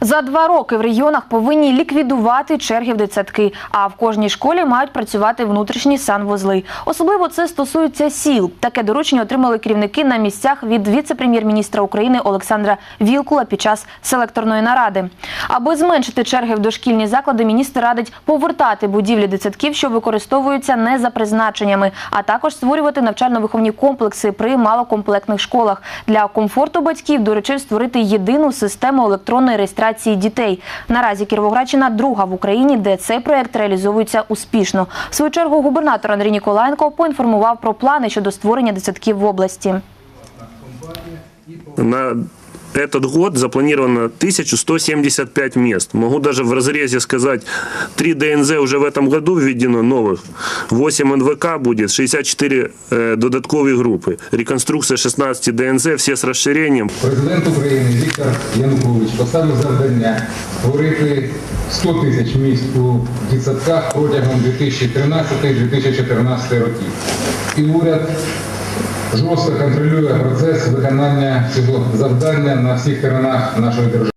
За два роки в регіонах повинні ліквідувати черги в дитсадки, а в кожній школі мають працювати внутрішні санвузли. Особливо це стосується сіл. Таке доручення отримали керівники на місцях від віце-прем'єр-міністра України Олександра Вілкула під час селекторної наради. Аби зменшити черги в дошкільні заклади, міністр радить повертати будівлі дитсадків, що використовуються не за призначеннями, а також створювати навчально-виховні комплекси при малокомплектних школах. Для комфорту батьків доручив створити єдину систему електронної реєстрації дітей. Наразі Кіровоградщина друга в Україні, де цей проект реалізовується успішно. В свою чергу губернатор Андрій Ніколаєнко поінформував про плани щодо створення десятків в області. На этот год запланировано 1175 мест. Могу даже в разрезе сказать, 3 ДНЗ уже в этом году введено новых, 8 НВК будет, 64 э, додаткові групи, реконструкція 16 ДНЗ, всі з розширенням. Президент України Віктор Янукович поставив завдання створити 100 тисяч місць у дитсадках протягом 2013-2014 років. І уряд жорстко контролює процес виконання цього завдання на всіх сторонах нашої держави.